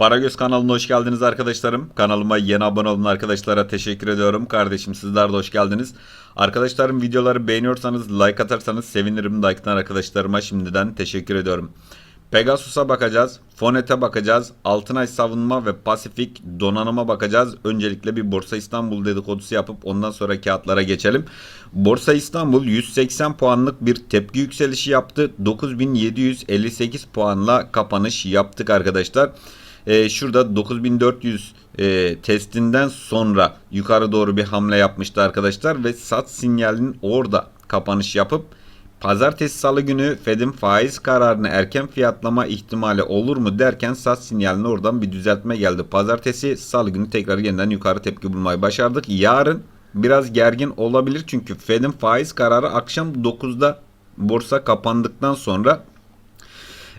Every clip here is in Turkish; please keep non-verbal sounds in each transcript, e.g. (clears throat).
Paragöz kanalına hoş geldiniz arkadaşlarım. Kanalıma yeni abone olan arkadaşlara teşekkür ediyorum. Kardeşim sizler de hoş geldiniz. Arkadaşlarım videoları beğeniyorsanız like atarsanız sevinirim. Like'tan arkadaşlarıma şimdiden teşekkür ediyorum. Pegasus'a bakacağız. Fonet'e bakacağız. Altınay savunma ve Pasifik donanıma bakacağız. Öncelikle bir Borsa İstanbul dedikodusu yapıp ondan sonra kağıtlara geçelim. Borsa İstanbul 180 puanlık bir tepki yükselişi yaptı. 9758 puanla kapanış yaptık arkadaşlar. Ee, şurada 9400 e, testinden sonra yukarı doğru bir hamle yapmıştı arkadaşlar ve sat sinyalinin orada kapanış yapıp Pazartesi salı günü Fed'in faiz kararını erken fiyatlama ihtimali olur mu derken sat sinyaline oradan bir düzeltme geldi. Pazartesi salı günü tekrar yeniden yukarı tepki bulmayı başardık. Yarın biraz gergin olabilir çünkü Fed'in faiz kararı akşam 9'da borsa kapandıktan sonra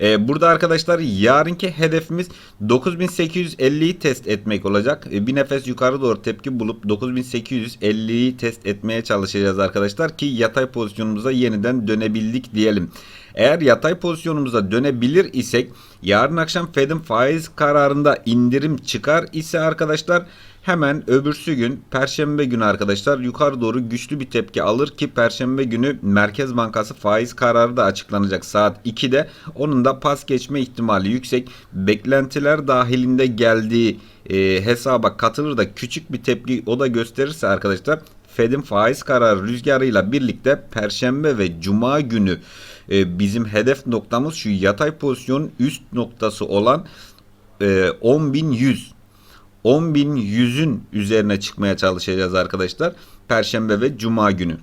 ee, burada arkadaşlar yarınki hedefimiz 9850'yi test etmek olacak. Ee, bir nefes yukarı doğru tepki bulup 9850'yi test etmeye çalışacağız arkadaşlar ki yatay pozisyonumuza yeniden dönebildik diyelim. Eğer yatay pozisyonumuza dönebilir isek yarın akşam Fed'in faiz kararında indirim çıkar ise arkadaşlar hemen öbürsü gün perşembe günü arkadaşlar yukarı doğru güçlü bir tepki alır ki perşembe günü Merkez Bankası faiz kararı da açıklanacak saat 2'de. Onun da pas geçme ihtimali yüksek. Beklentiler dahilinde geldiği e, hesaba katılır da küçük bir tepki o da gösterirse arkadaşlar Fed'in faiz kararı rüzgarıyla birlikte perşembe ve cuma günü e, bizim hedef noktamız şu yatay pozisyonun üst noktası olan e, 10.100 10.100'ün üzerine çıkmaya çalışacağız arkadaşlar. Perşembe ve Cuma günü.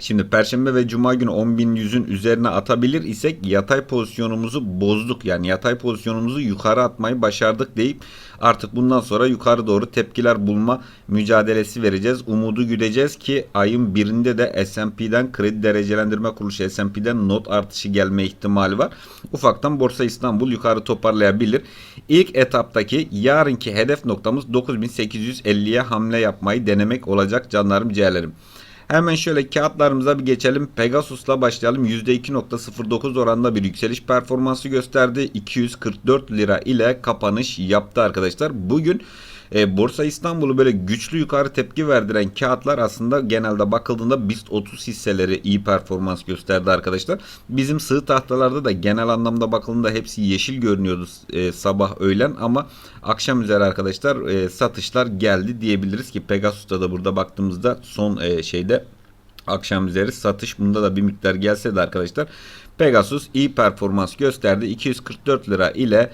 Şimdi Perşembe ve Cuma günü 10.100'ün üzerine atabilir isek yatay pozisyonumuzu bozduk. Yani yatay pozisyonumuzu yukarı atmayı başardık deyip artık bundan sonra yukarı doğru tepkiler bulma mücadelesi vereceğiz. Umudu güdeceğiz ki ayın birinde de S&P'den kredi derecelendirme kuruluşu S&P'den not artışı gelme ihtimali var. Ufaktan Borsa İstanbul yukarı toparlayabilir. İlk etaptaki yarınki hedef noktamız 9850'ye hamle yapmayı denemek olacak canlarım ciğerlerim. Hemen şöyle kağıtlarımıza bir geçelim. Pegasus'la başlayalım. %2.09 oranında bir yükseliş performansı gösterdi. 244 lira ile kapanış yaptı arkadaşlar. Bugün e, Borsa İstanbul'u böyle güçlü yukarı tepki verdiren kağıtlar aslında genelde bakıldığında BIST 30 hisseleri iyi performans gösterdi arkadaşlar. Bizim sığ tahtalarda da genel anlamda bakıldığında hepsi yeşil görünüyordu e, sabah öğlen ama akşam üzeri arkadaşlar e, satışlar geldi diyebiliriz ki Pegasus'ta da burada baktığımızda son e, şeyde akşam üzeri satış bunda da bir miktar gelse de arkadaşlar Pegasus iyi performans gösterdi 244 lira ile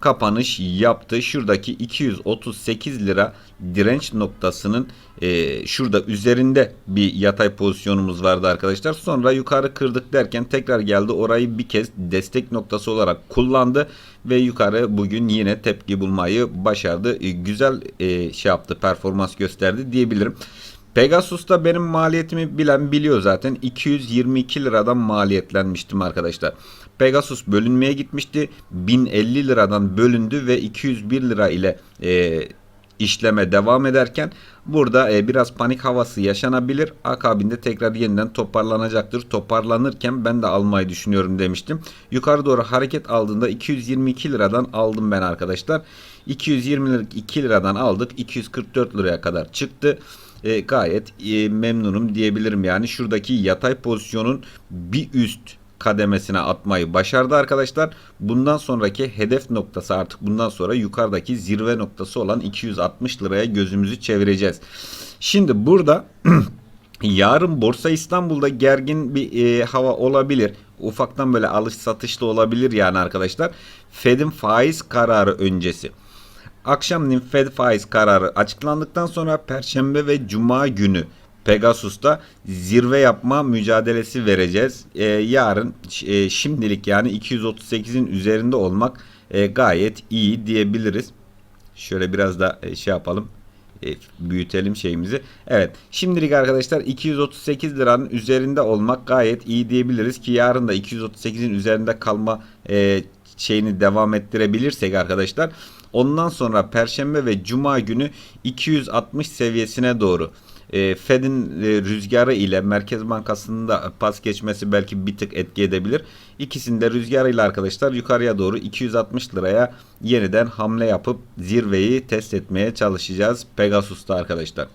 kapanış yaptı. Şuradaki 238 lira direnç noktasının e, şurada üzerinde bir yatay pozisyonumuz vardı arkadaşlar. Sonra yukarı kırdık derken tekrar geldi. Orayı bir kez destek noktası olarak kullandı ve yukarı bugün yine tepki bulmayı başardı. E, güzel e, şey yaptı, performans gösterdi diyebilirim. Pegasus'ta benim maliyetimi bilen biliyor zaten. 222 liradan maliyetlenmiştim arkadaşlar. Pegasus bölünmeye gitmişti. 1050 liradan bölündü ve 201 lira ile e, işleme devam ederken burada e, biraz panik havası yaşanabilir. Akabinde tekrar yeniden toparlanacaktır. Toparlanırken ben de almayı düşünüyorum demiştim. Yukarı doğru hareket aldığında 222 liradan aldım ben arkadaşlar. 222 liradan aldık. 244 liraya kadar çıktı e, gayet e, memnunum diyebilirim. Yani şuradaki yatay pozisyonun bir üst kademesine atmayı başardı arkadaşlar. Bundan sonraki hedef noktası artık bundan sonra yukarıdaki zirve noktası olan 260 liraya gözümüzü çevireceğiz. Şimdi burada (clears throat) yarın Borsa İstanbul'da gergin bir e, hava olabilir. Ufaktan böyle alış satışlı olabilir yani arkadaşlar. Fed'in faiz kararı öncesi. Akşamleyin Fed faiz kararı açıklandıktan sonra Perşembe ve Cuma günü Pegasus'ta zirve yapma mücadelesi vereceğiz. Ee, yarın e, şimdilik yani 238'in üzerinde olmak e, gayet iyi diyebiliriz. Şöyle biraz da e, şey yapalım. E, büyütelim şeyimizi. Evet. Şimdilik arkadaşlar 238 liranın üzerinde olmak gayet iyi diyebiliriz ki yarın da 238'in üzerinde kalma e, şeyini devam ettirebilirsek arkadaşlar Ondan sonra Perşembe ve Cuma günü 260 seviyesine doğru E, Fed'in e, rüzgarı ile Merkez Bankası'nın da pas geçmesi belki bir tık etki edebilir. İkisinde rüzgarıyla arkadaşlar yukarıya doğru 260 liraya yeniden hamle yapıp zirveyi test etmeye çalışacağız Pegasus'ta arkadaşlar.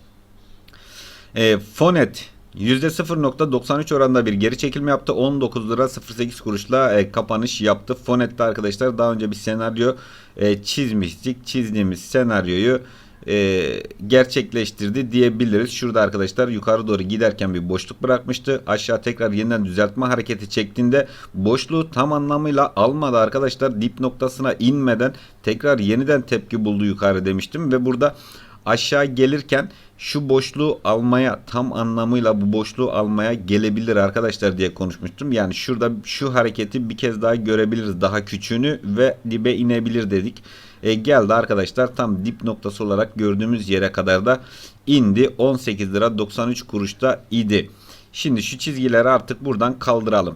E, Fonet %0.93 oranında bir geri çekilme yaptı. 19 lira 08 kuruşla e, kapanış yaptı. Fonet'te arkadaşlar daha önce bir senaryo e, çizmiştik. Çizdiğimiz senaryoyu e, gerçekleştirdi diyebiliriz. Şurada arkadaşlar yukarı doğru giderken bir boşluk bırakmıştı. Aşağı tekrar yeniden düzeltme hareketi çektiğinde boşluğu tam anlamıyla almadı arkadaşlar. Dip noktasına inmeden tekrar yeniden tepki buldu yukarı demiştim ve burada aşağı gelirken şu boşluğu almaya tam anlamıyla bu boşluğu almaya gelebilir arkadaşlar diye konuşmuştum. Yani şurada şu hareketi bir kez daha görebiliriz. Daha küçüğünü ve dibe inebilir dedik. E, geldi arkadaşlar tam dip noktası olarak gördüğümüz yere kadar da indi. 18 lira 93 kuruşta idi. Şimdi şu çizgileri artık buradan kaldıralım.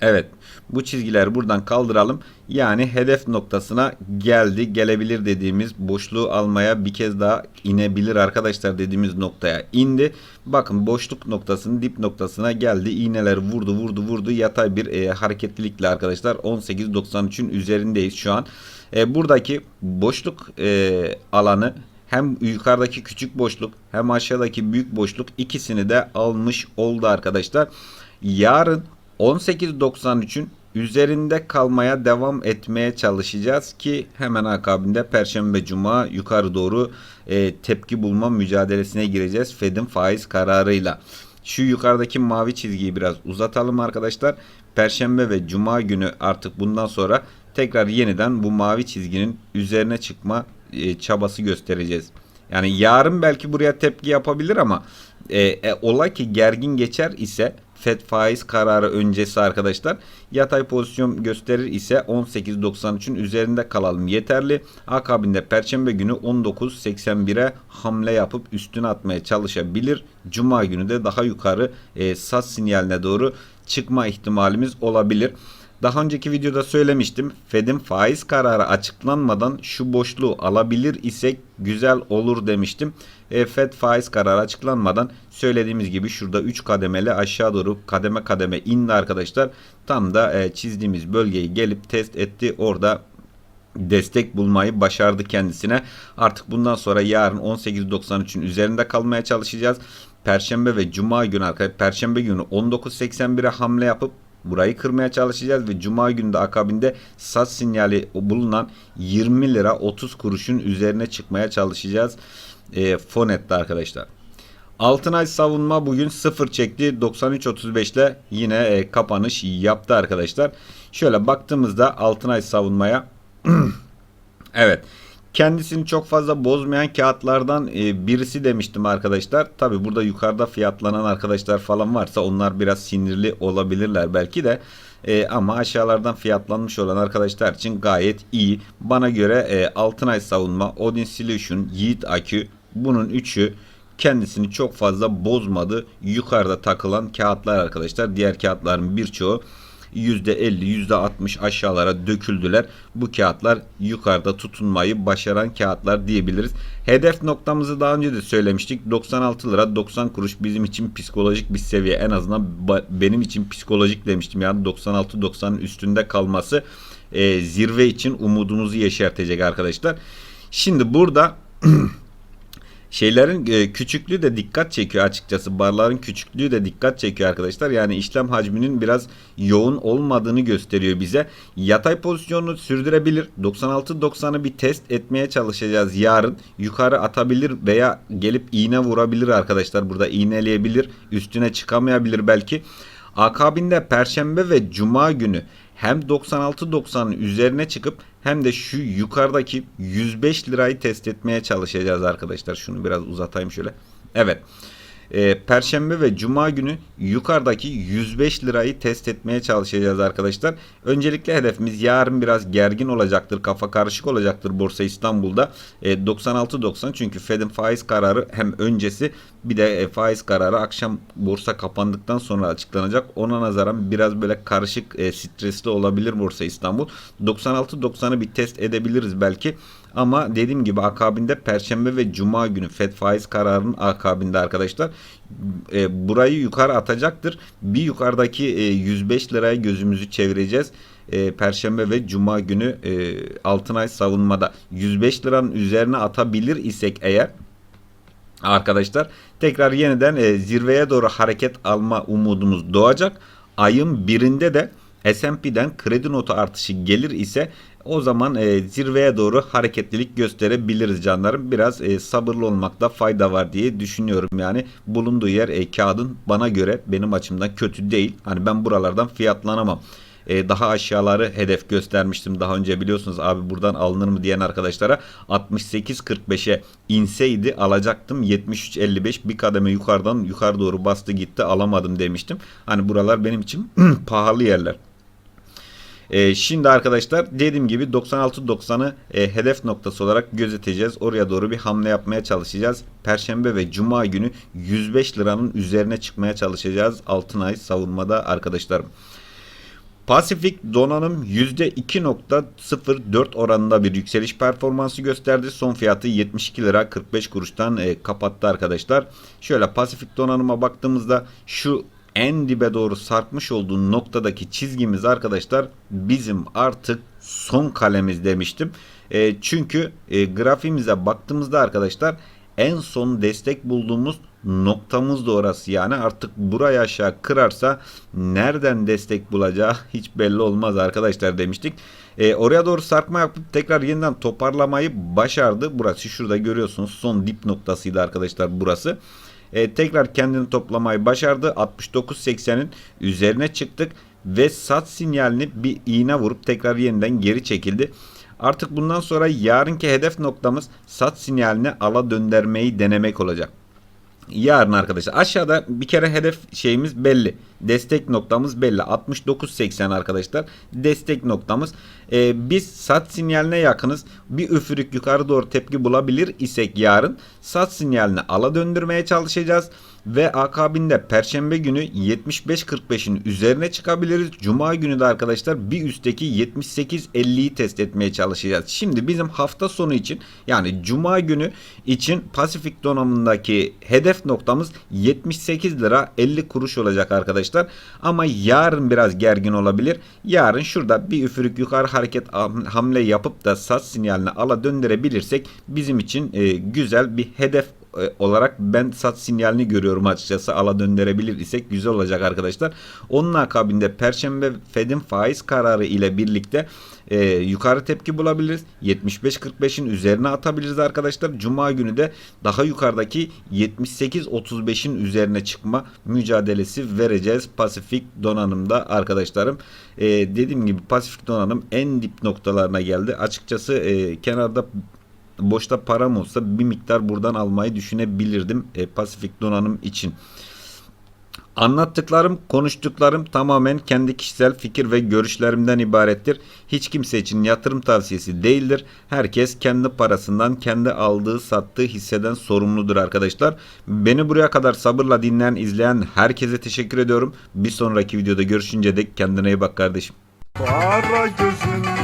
Evet. Bu çizgileri buradan kaldıralım. Yani hedef noktasına geldi, gelebilir dediğimiz boşluğu almaya bir kez daha inebilir arkadaşlar dediğimiz noktaya indi. Bakın boşluk noktasının dip noktasına geldi. İğneler vurdu, vurdu, vurdu. Yatay bir e, hareketlilikle arkadaşlar 18.93'ün üzerindeyiz şu an. E, buradaki boşluk e, alanı hem yukarıdaki küçük boşluk hem aşağıdaki büyük boşluk ikisini de almış oldu arkadaşlar. Yarın 18.93'ün üzerinde kalmaya devam etmeye çalışacağız ki hemen akabinde Perşembe Cuma yukarı doğru e, tepki bulma mücadelesine gireceğiz Fed'in faiz kararıyla. Şu yukarıdaki mavi çizgiyi biraz uzatalım arkadaşlar. Perşembe ve Cuma günü artık bundan sonra tekrar yeniden bu mavi çizginin üzerine çıkma e, çabası göstereceğiz. Yani yarın belki buraya tepki yapabilir ama e, e, ola ki gergin geçer ise FED faiz kararı öncesi arkadaşlar yatay pozisyon gösterir ise 18.93'ün üzerinde kalalım yeterli. Akabinde perşembe günü 19.81'e hamle yapıp üstüne atmaya çalışabilir. Cuma günü de daha yukarı e, sat sinyaline doğru çıkma ihtimalimiz olabilir. Daha önceki videoda söylemiştim. Fed'in faiz kararı açıklanmadan şu boşluğu alabilir isek güzel olur demiştim. E, Fed faiz kararı açıklanmadan söylediğimiz gibi şurada 3 kademeli aşağı doğru kademe kademe indi arkadaşlar. Tam da e, çizdiğimiz bölgeyi gelip test etti. Orada destek bulmayı başardı kendisine. Artık bundan sonra yarın 18.93'ün üzerinde kalmaya çalışacağız. Perşembe ve Cuma günü arkadaşlar Perşembe günü 19.81'e hamle yapıp burayı kırmaya çalışacağız ve Cuma günü de akabinde sat sinyali bulunan 20 lira 30 kuruşun üzerine çıkmaya çalışacağız. E, Fonet'te arkadaşlar. Altınay savunma bugün 0 çekti. 93.35 ile yine e, kapanış yaptı arkadaşlar. Şöyle baktığımızda Altınay savunmaya (clears throat) evet kendisini çok fazla bozmayan kağıtlardan e, birisi demiştim arkadaşlar. Tabi burada yukarıda fiyatlanan arkadaşlar falan varsa onlar biraz sinirli olabilirler belki de. E, ama aşağılardan fiyatlanmış olan arkadaşlar için gayet iyi. Bana göre e, Altınay savunma, Odin Solution, Yiğit Akü bunun üçü kendisini çok fazla bozmadı. Yukarıda takılan kağıtlar arkadaşlar. Diğer kağıtların birçoğu %50 %60 aşağılara döküldüler. Bu kağıtlar yukarıda tutunmayı başaran kağıtlar diyebiliriz. Hedef noktamızı daha önce de söylemiştik. 96 lira 90 kuruş bizim için psikolojik bir seviye. En azından benim için psikolojik demiştim. Yani 96-90'ın üstünde kalması e, zirve için umudumuzu yeşertecek arkadaşlar. Şimdi burada (clears throat) şeylerin e, küçüklüğü de dikkat çekiyor açıkçası. Barların küçüklüğü de dikkat çekiyor arkadaşlar. Yani işlem hacminin biraz yoğun olmadığını gösteriyor bize. Yatay pozisyonunu sürdürebilir. 96-90'ı bir test etmeye çalışacağız yarın. Yukarı atabilir veya gelip iğne vurabilir arkadaşlar. Burada iğneleyebilir. Üstüne çıkamayabilir belki. Akabinde Perşembe ve Cuma günü hem 96-90'ın üzerine çıkıp hem de şu yukarıdaki 105 lirayı test etmeye çalışacağız arkadaşlar. Şunu biraz uzatayım şöyle. Evet e, Perşembe ve Cuma günü yukarıdaki 105 lirayı test etmeye çalışacağız arkadaşlar. Öncelikle hedefimiz yarın biraz gergin olacaktır. Kafa karışık olacaktır Borsa İstanbul'da. E, 96-90 çünkü Fed'in faiz kararı hem öncesi bir de e, faiz kararı akşam borsa kapandıktan sonra açıklanacak. Ona nazaran biraz böyle karışık e, stresli olabilir Borsa İstanbul. 96-90'ı bir test edebiliriz belki. Ama dediğim gibi akabinde Perşembe ve Cuma günü FED faiz kararının akabinde arkadaşlar e, burayı yukarı atacaktır. Bir yukarıdaki e, 105 liraya gözümüzü çevireceğiz. E, Perşembe ve Cuma günü e, Altınay savunmada 105 liranın üzerine atabilir isek eğer arkadaşlar tekrar yeniden e, zirveye doğru hareket alma umudumuz doğacak. Ayın birinde de S&P'den kredi notu artışı gelir ise o zaman e, zirveye doğru hareketlilik gösterebiliriz canlarım. Biraz e, sabırlı olmakta fayda var diye düşünüyorum. Yani bulunduğu yer e, kağıdın bana göre benim açımdan kötü değil. Hani ben buralardan fiyatlanamam. E, daha aşağıları hedef göstermiştim daha önce biliyorsunuz abi buradan alınır mı diyen arkadaşlara 68.45'e inseydi alacaktım 73.55 bir kademe yukarıdan yukarı doğru bastı gitti alamadım demiştim. Hani buralar benim için (clears throat) pahalı yerler. E, şimdi arkadaşlar dediğim gibi 96-90'ı e, hedef noktası olarak gözeteceğiz. Oraya doğru bir hamle yapmaya çalışacağız. Perşembe ve Cuma günü 105 liranın üzerine çıkmaya çalışacağız. Altınay savunmada arkadaşlarım. Pasifik donanım %2.04 oranında bir yükseliş performansı gösterdi. Son fiyatı 72 lira 45 kuruştan e, kapattı arkadaşlar. Şöyle Pasifik donanıma baktığımızda şu en dibe doğru sarkmış olduğu noktadaki çizgimiz arkadaşlar bizim artık son kalemiz demiştim. E, çünkü e, grafiğimize baktığımızda arkadaşlar en son destek bulduğumuz noktamız da orası yani artık buraya aşağı kırarsa nereden destek bulacağı (laughs) hiç belli olmaz arkadaşlar demiştik. E, oraya doğru sarkma yapıp tekrar yeniden toparlamayı başardı. Burası şurada görüyorsunuz son dip noktasıydı arkadaşlar burası. E, tekrar kendini toplamayı başardı. 69.80'in üzerine çıktık ve sat sinyalini bir iğne vurup tekrar yeniden geri çekildi. Artık bundan sonra yarınki hedef noktamız sat sinyalini ala döndürmeyi denemek olacak. Yarın arkadaşlar aşağıda bir kere hedef şeyimiz belli. Destek noktamız belli. 69.80 arkadaşlar. Destek noktamız. Ee, biz sat sinyaline yakınız. Bir üfürük yukarı doğru tepki bulabilir isek yarın sat sinyalini ala döndürmeye çalışacağız. Ve akabinde perşembe günü 75.45'in üzerine çıkabiliriz. Cuma günü de arkadaşlar bir üstteki 78.50'yi test etmeye çalışacağız. Şimdi bizim hafta sonu için yani cuma günü için Pasifik donanımındaki hedef noktamız 78 lira 50 kuruş olacak arkadaşlar. Ama yarın biraz gergin olabilir. Yarın şurada bir üfürük yukarı hareket hamle yapıp da sat sinyalini ala döndürebilirsek bizim için e, güzel bir hedef e, olarak ben sat sinyalini görüyorum açıkçası. Ala döndürebilir isek güzel olacak arkadaşlar. Onun akabinde Perşembe Fed'in faiz kararı ile birlikte e, yukarı tepki bulabiliriz. 75-45'in üzerine atabiliriz arkadaşlar. Cuma günü de daha yukarıdaki 78-35'in üzerine çıkma mücadelesi vereceğiz. Pasifik donanımda arkadaşlarım. E, dediğim gibi Pasifik donanım en dip noktalarına geldi. Açıkçası e, kenarda boşta param olsa bir miktar buradan almayı düşünebilirdim e, Pasifik donanım için. Anlattıklarım, konuştuklarım tamamen kendi kişisel fikir ve görüşlerimden ibarettir. Hiç kimse için yatırım tavsiyesi değildir. Herkes kendi parasından, kendi aldığı, sattığı hisseden sorumludur arkadaşlar. Beni buraya kadar sabırla dinleyen, izleyen herkese teşekkür ediyorum. Bir sonraki videoda görüşünce dek kendine iyi bak kardeşim. Para gözün